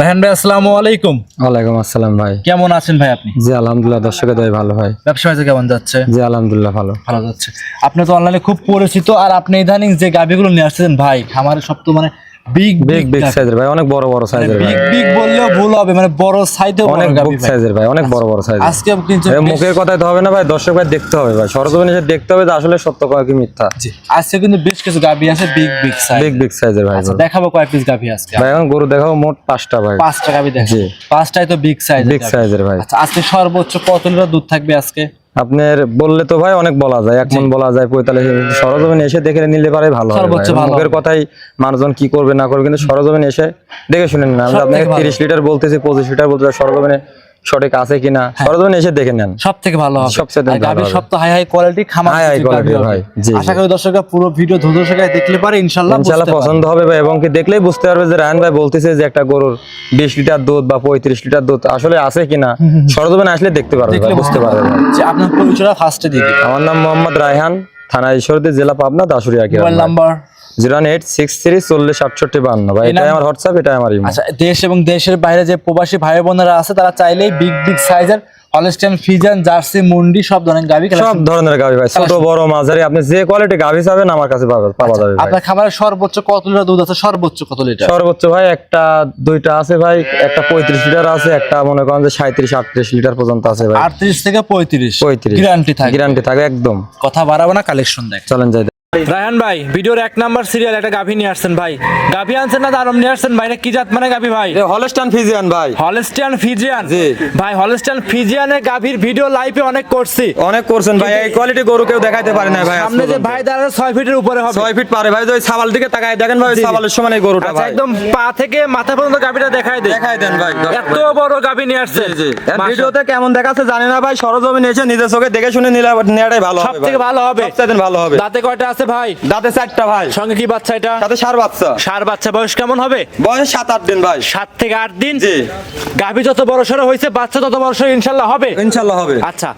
রাহান ভাই আসসালামু আলাইকুম। ওয়ালাইকুম আসসালাম ভাই। কেমন আছেন ভাই আপনি? জি আলহামদুলিল্লাহ দয় ভালো ভাই। ব্যবসা বাণিজ্য কেমন যাচ্ছে? জি আলহামদুলিল্লাহ ভালো। ভালো যাচ্ছে। আপনি তো অনলাইনে খুব পরিচিত আর আপনি ইদানিং যে গাভিগুলো নিয়ে আসছেন ভাই আমার সব তো মানে বিগ বিগ বিগ সাইজের ভাই অনেক বড় বড় সাইজের ভাই। বিগ বিগ বললেও ভুল হবে মানে বড় সাইজে অনেক বিগ সাইজের ভাই। অনেক বড় বড় সাইজের আজকে কিন্তু মুখের কথাই তো হবে না ভাই দর্শক ভাই দেখতে হবে ভাই। সরজমিনে এসে দেখতে হবে যে আসলে সত্য কথা কি মিথ্যা। জি, আজকে কিন্তু বেশ কিছু গাভি আছে big big size big big সাইজের ভাই দেখাবো কয় পিস গাভি আজকে। ভাই এখন গরু দেখাবো মোট পাঁচটা ভাই। পাঁচটা গাভি দেখো জি। পাঁচটাই তো বিগ সাইজ বিগ সাইজের ভাই। আচ্ছা আজকে সর্বোচ্চ কত লিটার দুধ থাকবে আজকে? আপনার বললে তো ভাই অনেক বলা যায় এক মন বলা যায় পঁয়তাল্লিশ সরজমিন এসে দেখে নিলে পারে ভালো মুখের কথাই মানুষজন কি করবে না করবে কিন্তু সরজমিন এসে দেখে শুনে না। আমি আপনাকে তিরিশ লিটার বলতেছি পঁচিশ লিটার বলতে সরজমিনে সঠিক আছে কিনা সরজমিনে এসে দেখে নেন। সব থেকে ভালো হবে। সবচেয়ে সব তো হাই হাই কোয়ালিটি খামার হবে। ভাই, আশা করি দর্শকরা পুরো ভিডিও ধৈর্য সহকারে দেখলে পারে ইনশাআল্লাহ ইনশাল্লাহ বুঝতে পছন্দ হবে ভাই এবং কি দেখলেই বুঝতে পারবে যে রায়ন ভাই বলতেছে যে একটা গরুর বিশ লিটার দুধ বা পঁয়ত্রিশ লিটার দুধ আসলে আছে কিনা। সরজমিনে আসলে দেখতে পারবে বুঝতে পারবে। যে আপনার পরিচয়টা ফার্স্টে দিন আমার নাম মোহাম্মদ রায়হান থানা ঈশ্বরদী জেলা Pabna Dasuria mobile number zero eight six three চল্লিশ আটষট্টি বান্ন। ভাই এটাই আমার হোয়াটসঅ্যাপ এটাই আমার আচ্ছা দেশ এবং দেশের বাইরে যে প্রবাসী ভাই বোনেরা আছে তারা চাইলেই বিগ বিগ সাইজের হলস্টাইন ফিজান জার্সি মুন্ডি সব ধরনের গাভি সব ধরনের গাভি ভাই ছোট বড় মাঝারি আপনি যে কোয়ালিটি গাভি চাবেন আমার কাছে পাওয়া যাবে আপনার খাবারের সর্বোচ্চ কত লিটার দুধ আছে? সর্বোচ্চ কত লিটার সর্বোচ্চ ভাই একটা দুইটা আছে ভাই একটা পঁয়ত্রিশ লিটার আছে একটা মনে করেন যে সাঁত্রিশ আটত্রিশ লিটার পর্যন্ত আছে ভাই। আটত্রিশ থেকে পঁয়ত্রিশ। পঁয়ত্রিশ। গ্যারান্টি থাকে গ্যারান্টি থাকে একদম। কথা বাড়াবো না কালেকশন দেখ। চলেন যাই রায়হান ভাই ভিডিওর এক নাম্বার সিরিয়াল একটা গাভি নিয়ে আসছেন ভাই। গাভি আনছেন না দারম নিয়ে আসছেন ভাই কি জাত মানে গাভি ভাই? হলস্টান ফিজিয়ান ভাই। হলস্টিয়ান ফিজিয়ান জি। ভাই হলস্টিয়ান ফিজিয়ানের গাভির ভিডিও লাইভে অনেক করছি। অনেক করছেন ভাই এই কোয়ালিটি গরু কেউ দেখাইতে পারে না ভাই সামনে যে ভাই দাঁড়ায় ছয় ফিটের উপরে হবে। ছয় ফিট পারে ভাই ওই সাবাল দিকে তাকায় দেখেন ভাই। সাবালের সমান এই গরুটা আচ্ছা ভাই। একদম পা থেকে মাথা পর্যন্ত গাভিটা দেখাই দে দেখাই দেন ভাই এত বড় গাভি নিয়ে আসছে। জি ভিডিওতে কেমন দেখাচ্ছে জানি না ভাই সরজমিন এসে নিজের চোখে দেখে শুনে নিলে নেওয়াটাই ভালো হবে থেকে ভালো হবে। সবচেয়ে ভালো হবে। দাঁতে কয়টা আছে ভাই? দাঁতে চারটা ভাই। সঙ্গে কি বাচ্চা এটা? সাথে সার বাচ্চা। সার বাচ্চা বয়স কেমন হবে? বয়স সাত আট দিন ভাই। সাত থেকে আট দিন? জি। গাভি যত বড় সড়ো হয়েছে বাচ্চা তত বড় সড়ো ইনশাল্লাহ হবে? ইনশাল্লাহ হবে। আচ্ছা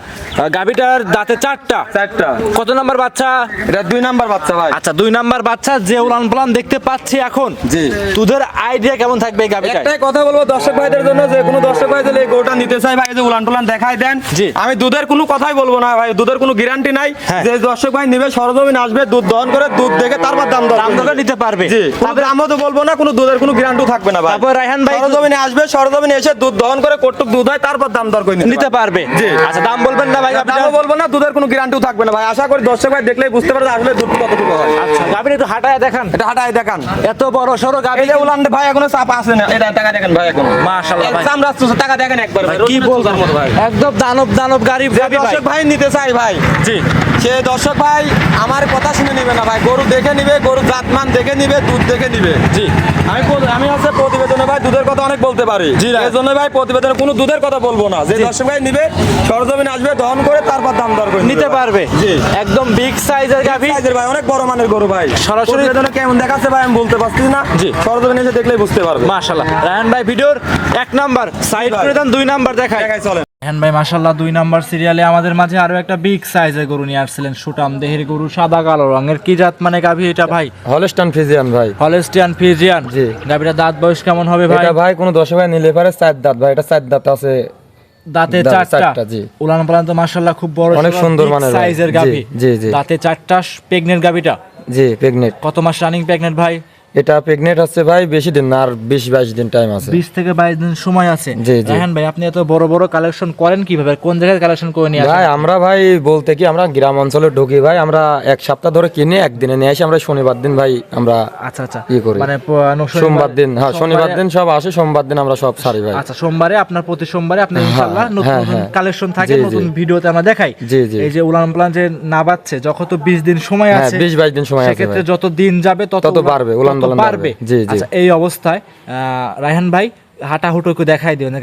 গাভিটার দাঁতে চারটা? চারটা। কত নাম্বার বাচ্চা? এটা দুই নাম্বার বাচ্চা ভাই। আচ্ছা দুই নাম্বার বাচ্চা যে উলান পালান দেখতে পাচ্ছি এখন। জি। তোদের আইডিয়া কেমন থাকবে এই গাভিটায়? একটাই কথা বলব দর্শক ভাইদের জন্য যে কোনো দর্শক ভাই যদি এই গরুটা নিতে চাই ভাই যে উলান টুলান দেখাই দেন। জি। আমি দুধের কোনো কথাই বলব না ভাই দুধের কোনো গ্যারান্টি নাই। হ্যাঁ। যে দর্শক ভাই নিবে সরজমিন আসবে দুধ দহন করে দুধ দেখে তারপর দাম দাম দরকার নিতে পারবে। জি কোনো দামও তো বলব না কোনো দুধের কোনো গ্যারান্টি থাকবে না ভাই। তারপর রায়হান ভাই সরজমিনে আসবে সরজমিনে এসে দুধ দহন করে কটুক দুধ হয় তারপর দাম দর করে নিতে পারবে। জি। আচ্ছা দাম বলবেন না ভাই গাভিটার? বলব না দুধের কোনো গ্যারান্টিও থাকবে না ভাই। আশা করি দর্শক ভাই দেখলেই বুঝতে পারবে আসলে দুধ কতটুকু হয়। আচ্ছা গাভিটা একটু হাঁটায় দেখান। এটা হাঁটাই দেখান। এত বড় সড়ো গাভি এই যে উলান ভাই এখনও চাপ আছে না এটা টাকা দেখেন ভাই এখন। মাশাআল্লাহ ভাই। চামড়া চুষে টাকা দেখেন একবার ভাই কি বলব? ভাই। একদম দানব দানব গাড়ি ভাই। দর্শক ভাই নিতে চাই ভাই জি। সে দর্শক ভাই আমার কথা শুনে নিবে না ভাই। গরু দেখে নিবে গরু জাতমান দেখে নিবে দুধ দেখে নিবে। জি। আমি আমি হচ্ছে প্রতিবেদনে ভাই দুধের কথা অনেক বলতে পারি। জি। এই জন্য ভাই প্রতিবেদনে কোনো দুধের কথা বলব না। যে দর্শক ভাই নিবে সরজমিন আসবে দহন করে তারপর দাম দর করে নিতে পারবে। জি। একদম বিগ সাইজের গাভি। সাইজের ভাই অনেক বড় মানের গরু ভাই। সরাসরি- প্রতিবেদনে কেমন দেখাচ্ছে ভাই আমি বলতে পারছি না। জি। সরজমিন এসে দেখলেই বুঝতে পারবে। মাশাআল্লাহ। রায়হান ভাই ভিডিওর এক নাম্বার সাইড। করে দেন দুই নাম্বার দেখায় দেখাই চলে হ্যান ভাই মাশাল্লাহ দুই নাম্বার সিরিয়ালে আমাদের মাঝে আরও একটা বিগ সাইজের গরু নিয়ে আসছিলেন সুটাম দেহের গরু সাদা কালো রঙের। কি জাত মানে গাভি এটা ভাই? হলস্টান ফিজিয়ান ভাই। হলেস্টিয়ান ফিজিয়ান জি। গাভিটা দাঁত বয়স কেমন হবে ভাই? এটা ভাই কোনো দর্শক ভাই নিলে পারে চার দাঁত ভাই এটা চার দাঁত আছে। দাঁতে চারটা। জি। উলান পালান তো মাশাল্লাহ খুব বড় অনেক সুন্দর মানের সাইজের গাভি। জি, জি। দাঁতে চারটা প্রেগনেন্ট গাভিটা। জি প্রেগনেন্ট কত মাস রানিং প্রেগনেন্ট ভাই? এটা প্রেগনেন্ট আছে ভাই বেশি দিন আর বিশ বাইশ দিন টাইম আছে বিশ থেকে বাইশ দিন সময় আছে। রায়হান ভাই আপনি এত বড় বড় কালেকশন করেন কীভাবে কোন জায়গায় কালেকশন করে নিয়ে ভাই আমরা ভাই বলতে কি আমরা গ্রাম অঞ্চলে ঢুকি ভাই আমরা এক সপ্তাহ ধরে কিনে একদিনে নিয়ে আসি আমরা শনিবার দিন ভাই আমরা আচ্ছা আচ্ছা ইয়ে করি। মানে সোমবার দিন হ্যাঁ শনিবার সোমবারে- দিন সব আসে সোমবার দিন আমরা সব সারি ভাই আচ্ছা সোমবারে আপনার প্রতি সোমবারে আপনি ইনশাআল্লাহ নতুন হ্যাঁ, নতুন হ্যাঁ। কালেকশন থাকে জি, জি। নতুন ভিডিওতে আমরা দেখাই জি, জি। এই যে উলান প্লান যে না বাচ্ছে যখন তো 20 দিন সময় হ্যাঁ আছে বিশ বাইশ দিন সময় আছে সেক্ষেত্রে যত দিন যাবে তত তত বাড়বে, উলান জি। আচ্ছা এই অবস্থায় রায়হান ভাই হাঁটা দেখাই দিও না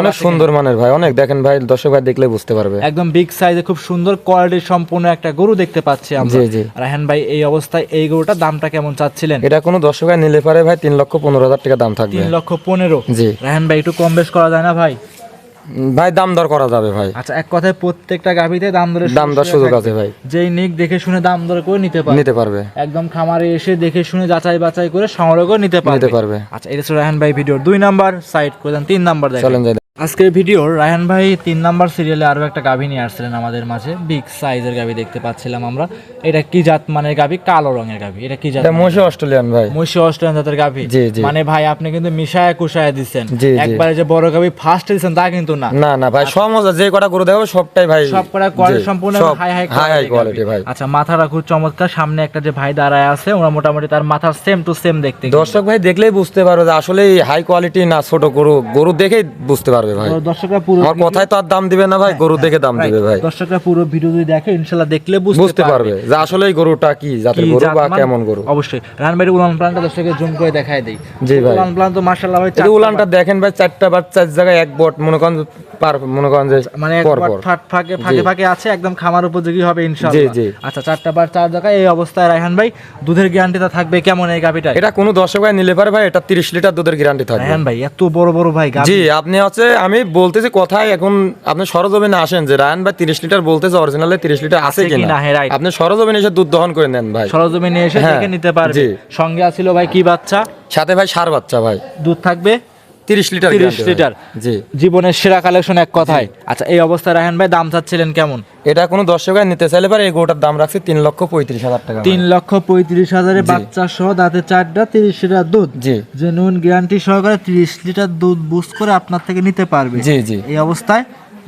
অনেক সুন্দর মানের ভাই অনেক। দেখেন ভাই দর্শক ভাই দেখলে বুঝতে পারবে। একদম বিগ সাইজে খুব সুন্দর কোয়ালিটি সম্পূর্ণ একটা গরু দেখতে পাচ্ছি আমরা। জি, জি। রায়হান ভাই এই অবস্থায় এই গরুটার দামটা কেমন চাচ্ছিলেন? এটা কোনো দর্শক ভাই নিলে পারে ভাই তিন লক্ষ পনেরো হাজার টাকা দাম থাকবে। তিন লক্ষ পনেরো। জি। রায়হান ভাই একটু কম বেশ করা যায় না ভাই? ভাই দাম দর করা যাবে ভাই। আচ্ছা এক কথায় প্রত্যেকটা গাভিতে দাম দরের দাম দর সুযোগ আছে। ভাই। যেই নিক দেখে শুনে দাম দর করে নিতে পারবে। নিতে পারবে। একদম খামারে এসে দেখে শুনে যাচাই বাছাই করে সংগ্রহ করে নিতে পারবে নিতে পারবে। আচ্ছা এটা ছিল রায়হান ভাই ভিডিওর দুই নাম্বার। সাইড করে দেন তিন নাম্বার দেখেন। চলেন আজকের ভিডিওর রায়হান ভাই তিন নাম্বার সিরিয়ালে আরও একটা গাভী নিয়ে আসছিলেন আমাদের মাঝে। বিগ সাইজের গাভী দেখতে পাচ্ছিলাম আমরা। এটা কি জাত মানের গাভী? কালো রঙের গাভী। এটা কি জাত মহিষী অস্ট্রেলিয়ান ভাই। মহিষী অস্ট্রেলিয়ান জাতের গাভী। মানে ভাই আপনি কিন্তু মিশায় কুশায় দিচ্ছেন। একবারে যে বড় গাভী ফার্স্ট দিচ্ছেন তা কিন্তু না। না না ভাই সমস্ত যে কটা গরু দেখাবো সবটাই ভাই। সব কটা কোয়ালিটি সম্পূর্ণ high high high high quality ভাই। আচ্ছা মাথাটা খুব চমৎকার। সামনে একটা যে ভাই দাঁড়ায় আছে ওরা মোটামুটি তার মাথার সেম টু সেম দেখতে দর্শক ভাই দেখলেই বুঝতে পারো যে আসলে হাই কোয়ালিটি না ছোট গরু। গরু দেখেই বুঝতে পারবে ভাই। দর্শকরা পুরো আমার কথায় তো আর দাম দিবে না ভাই গরু দেখে দাম দিবে ভাই। দর্শকরা পুরো ভিডিও যদি দেখে ইনশাআল্লাহ দেখলে বুঝতে পারবে। যে আসলে এই গরুটা কি জাতের গরু বা কেমন গরু। অবশ্যই। রানবাড়ি উলান প্লানটা দর্শকদের জুম করে দেখায় দেই। জি ভাই। উলান প্লান তো মাশাআল্লাহ ভাই এই উলানটা দেখেন ভাই চারটা বা চার জায়গায় এক বট। মনে করেন পার মনে করেন যে মানে পর ফাট ফাঁকে ফাঁকে ফাঁকে আছে একদম খামার উপযোগী হবে ইনশাআল্লাহ। জি, জি। আচ্ছা চারটা বার চার জায়গায় এই অবস্থায় রায়হান ভাই দুধের গ্যারান্টিটা থাকবে কেমন এই গাভিটা এটা কোনো দর্শক ভাই নিলে পারে ভাই এটা তিরিশ লিটার দুধের গ্যারান্টি থাকবে। রায়হান ভাই এত বড় বড় ভাই জি আপনি হচ্ছে আমি বলতেছি কথায় এখন আপনি সরজমিনে আসেন যে রায়ন ভাই তিরিশ লিটার বলতেছে অরিজিনালে তিরিশ লিটার আছে কিনা? হ্যাঁ. আপনি সরজমিনে এসে দুধ দহন করে নেন ভাই। সরজমিনে এসে হ্যাঁ, দেখে নিতে পারবে। সঙ্গে আছিল ভাই কি বাচ্চা? সাথে ভাই সার বাচ্চা ভাই। দুধ থাকবে? তিরিশ লিটার 30 guarantee ভাই। লিটার। জি। জীবনের সেরা কালেকশন এক কথায়। আচ্ছা এই অবস্থায় রায়হান ভাই দাম চাচ্ছিলেন কেমন? এটা কোনো দর্শক ভাই নিতে চাইলে পারে এই গোটার দাম রাখছি তিন লক্ষ পঁয়ত্রিশ হাজার টাকা তিন লক্ষ পঁয়ত্রিশ হাজারে বাচ্চা সহ দাঁতে চারটা তিরিশ লিটার দুধ। জি। যে নুন গ্যারান্টি সহকারে তিরিশ লিটার দুধ বুস্ট করে আপনার থেকে নিতে পারবে। জি জি। এই অবস্থায়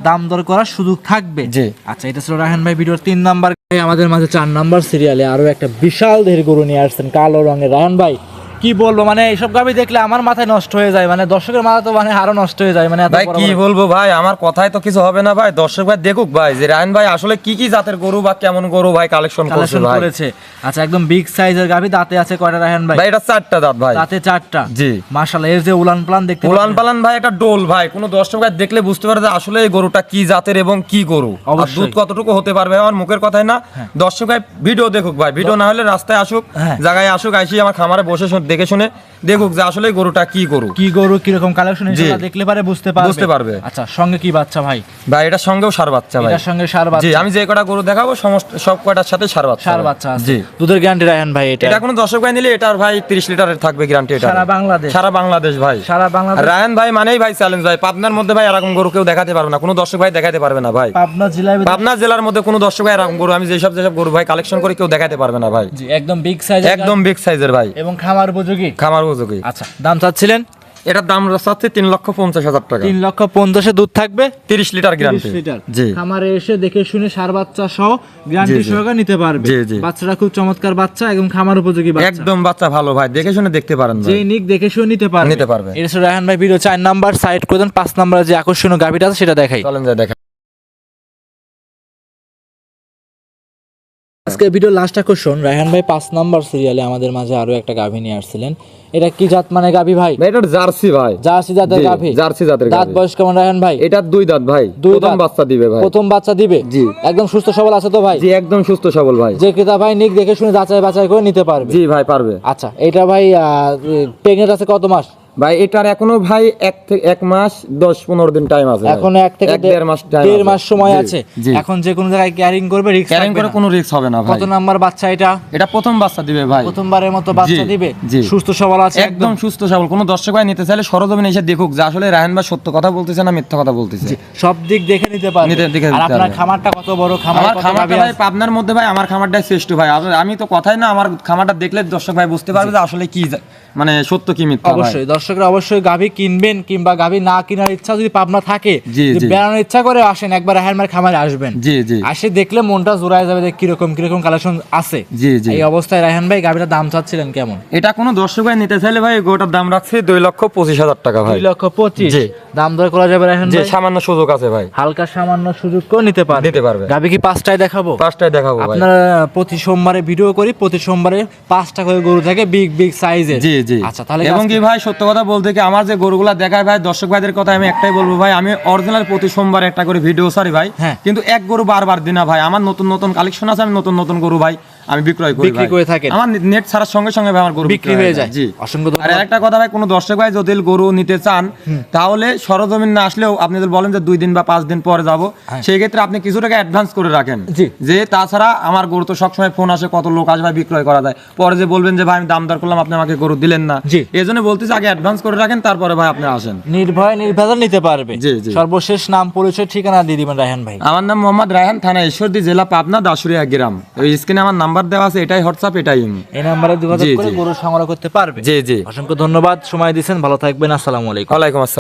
দাম দর করার সুযোগ থাকবে। জি। আচ্ছা এটা ছিল রাহান ভাই ভিডিওর তিন নাম্বার। আমাদের মাঝে চার নাম্বার সিরিয়ালে আরও একটা বিশাল দেহের গরু নিয়ে আসছেন কালো রঙের। রাহান ভাই কি বলব মানে এইসব গাবি দেখলে আমার মাথায় নষ্ট হয়ে যায় মানে দর্শকের মাথা তো মানে আরও নষ্ট হয়ে যায় মানে ভাই কি বলব ভাই আমার কথায় তো কিছু হবে না ভাই দর্শক ভাই দেখুক ভাই যে রায়ন ভাই আসলে কি কি জাতের গরু বা কেমন গরু ভাই কালেকশন করছে ভাই? করেছে। আচ্ছা একদম বিগ সাইজের গাবি দাঁতে আছে কয়টা রাহান ভাই? ভাই এটা চারটা দাঁত ভাই। দাঁতে চারটা? জি। মাশাআল্লাহ এর যে উলান প্লান দেখতে উলান প্লান ভাই এটা ডোল ভাই কোনো দর্শক ভাই দেখলে বুঝতে পারে যে আসলে এই গরুটা কি জাতের এবং কি গরু আর দুধ কতটুকু হতে পারবে আমার মুখের কথাই না। দর্শক ভাই ভিডিও দেখুক ভাই ভিডিও না হলে রাস্তায় আসুক হ্যাঁ। জায়গায় আসুক আইসি আমার খামারে বসে দেখে শুনে দেখুক যে আসলে গরুটা কি গরু। কি গরু কীরকম কালেকশন দেখলে পারে বুঝতে পারবে। বুঝতে পারবে। আচ্ছা সঙ্গে কি বাচ্চা ভাই? ভাই এটার সঙ্গেও সার বাচ্চা ভাই। এটার সঙ্গে সার বাচ্চা। জি আমি যে কটা গরু দেখাবো সমস্ত সব কয়টার সাথে সার বাচ্চা। সার বাচ্চা আছে। জি। দুধের গ্যারান্টি রায়হান ভাই এটা। এটা কোনো দর্শক ভাই নিলে এটার ভাই তিরিশ লিটারের থাকবে গ্যারান্টি এটা সারা বাংলাদেশ। সারা বাংলাদেশ ভাই। সারা বাংলাদেশ। রায়ন ভাই মানেই ভাই চ্যালেঞ্জ ভাই। পাবনার মধ্যে ভাই এরকম গরু কেউ দেখাতে পারবে না। কোনো দর্শক ভাই দেখাতে পারবে না ভাই। পাবনা জেলায় পাবনা জেলার মধ্যে কোনো দর্শক ভাই এরকম গরু আমি যেসব যেসব গরু ভাই কালেকশন করে কেউ দেখাতে পারবে না ভাই। জি একদম বিগ সাইজ একদম বিগ সাইজের ভাই। এবং খামার উপযোগী? খামার উপযোগী। আচ্ছা দাম চাচ্ছিলেন? এটার দাম চাচ্ছে তিন লক্ষ পঞ্চাশ হাজার টাকা। তিন লক্ষ পঞ্চাশে দুধ থাকবে? তিরিশ লিটার 30 গ্যারান্টি লিটার। জি। খামারে এসে দেখে শুনে সার বাচ্চা সহ গ্যারান্টি। সহকারে নিতে পারবে। জি, জি। বাচ্চাটা খুব চমৎকার বাচ্চা এবং খামার উপযোগী বাচ্চা। একদম বাচ্চা ভালো ভাই দেখে শুনে দেখতে পারেন যে নিক দেখে শুনে নিতে পারবে। নিতে পারবে। এটা ছিল রায়হান ভাই ভিডিও চার নাম্বার সাইড করে দেন পাঁচ নাম্বার যে আকর্ষণীয় গাভিটা আছে সেটা দেখাই। চলেন যাই দেখা আজকে ভিডিও লাস্ট আকর্ষণ রায়হান ভাই পাঁচ নাম্বার সিরিয়ালে আমাদের মাঝে আরও একটা গাভি নিয়ে আসছিলেন। এটা কি জাত মানে গাভি ভাই? এটার জার্সি ভাই। জার্সি জাতের গাভি। জার্সি জাতের দাঁত বয়স কেমন রায়হান ভাই? এটার দুই দাঁত ভাই। দুই প্রথম দাঁত। বাচ্চা দিবে ভাই। প্রথম বাচ্চা দিবে? জি। একদম সুস্থ সবল আছে তো ভাই? জি একদম সুস্থ সবল ভাই। যে ক্রেতা ভাই নিক দেখে শুনে যাচাই বাছাই করে নিতে পারবে। জি ভাই পারবে। আচ্ছা এটা ভাই প্রেগনেন্ট আছে কত মাস? ভাই এটার এখনও ভাই এক থেকে এক মাস দশ পনেরো দিন টাইম আছে এখন এক থেকে দেড় মাস দেড় মাস সময় আছে। এখন যে কোনো জায়গায় ক্যারিং করবে রিস্ক ক্যারিং করে কোনো রিস্ক হবে না ভাই। কত নাম্বার বাচ্চা এটা? এটা প্রথম বাচ্চা দিবে ভাই। প্রথমবারের মতো বাচ্চা দিবে? সুস্থ সবল আছে একদম সুস্থ সবল। কোনো দর্শক ভাই নিতে চাইলে সরজমিনে এসে দেখুক যে আসলে রায়হান ভাই সত্য কথা বলতেছে না মিথ্যা কথা বলতেছে। সব দিক দেখে নিতে পারবে। নিতে- দেখে আর আপনার খামারটা কত বড় খামার আমার খামারটা ভাই পাবনার মধ্যে ভাই আমার খামারটাই শ্রেষ্ঠ ভাই। আমি তো কথাই না আমার খামারটা দেখলে দর্শক ভাই বুঝতে পারবে যে আসলে কি মানে সত্য কি মিথ্যা অবশ্যই দর্শকরা অবশ্যই গাভী কিনবেন কিংবা গাভী না কেনার ইচ্ছা যদি পাবনা থাকে। বেড়ানোর ইচ্ছা করে আসেন একবার হ্যান্ডমার খামারে আসবেন। আসে দেখলে মনটা জোড়ায় যাবে যে কীরকম কীরকম কালেকশন আছে। এই অবস্থায় রায়হান ভাই গাভীটার দাম চাচ্ছিলেন কেমন? এটা কোনো দর্শক ভাই নিতে চাইলে ভাই গোটার দাম রাখছে দুই লক্ষ পঁচিশ হাজার টাকা ভাই। দুই লক্ষ পঁচিশ। দাম দর করা যাবে রায়হান ভাই? সামান্য সুযোগ আছে ভাই। হালকা সামান্য সুযোগ করে নিতে পারবে। নিতে পারবে। গাভী কি পাঁচটায় দেখাবো? পাঁচটায় দেখাবো আপনারা প্রতি সোমবারে ভিডিও করি প্রতি সোমবারে পাঁচটা করে গরু থাকে বিগ বিগ সাইজের জি জি। আচ্ছা তাহলে এবং কি ভাই সত্য কথা বলতে কি আমার যে গরুগুলা দেখায় ভাই দর্শক ভাইদের কথা আমি একটাই বলব ভাই আমি অরিজিনাল প্রতি সোমবার একটা করে ভিডিও সারি ভাই হ্যাঁ। কিন্তু এক গরু বারবার দিনা ভাই আমার নতুন নতুন কালেকশন আছে আমি নতুন নতুন গরু ভাই আমি বিক্রয় করি বিক্রি করে থাকেন। আমার নেট ছাড়ার সঙ্গে সঙ্গে আমার গরু বিক্রি হয়ে যায়। জি অসংখ্য আর। একটা কথা ভাই কোনো দর্শক ভাই যদি গরু নিতে চান তাহলে সরজমিন না আসলেও আপনি যদি বলেন যে দুই দিন বা পাঁচ দিন পরে যাব সেই ক্ষেত্রে আপনি কিছু টাকা অ্যাডভান্স করে রাখেন হ্যাঁ। যে তাছাড়া আমার গরু তো সবসময় ফোন আসে কত লোক আসবে বিক্রয় করা যায় পরে যে বলবেন যে ভাই আমি দাম দর করলাম আপনি আমাকে গরু দিলেন না জি। এই জন্য বলতেছি আগে অ্যাডভান্স করে রাখেন তারপরে ভাই আপনি আসেন নির্ভয় নির্ভেজাল নিতে পারবে জি, জি। সর্বশেষ নাম পরিচয় ঠিকানা দিয়ে দিবেন রায়হান ভাই আমার নাম মোহাম্মদ রায়হান থানা ঈশ্বরদী জেলা পাবনা দাসুরিয়া গ্রাম ওই স্ক্রিনে আমার নাম্বার দেওয়া আছে এটাই হোয়াটসঅ্যাপ এটাই ইমো। এই নাম্বারে যোগাযোগ করে গরু সংগ্রহ করতে পারবে। জি জি। অসংখ্য ধন্যবাদ। সময় দিয়েছেন ভালো থাকবেন আসসালামু আলাইকুম। ওয়ালাইকুম আসসালাম।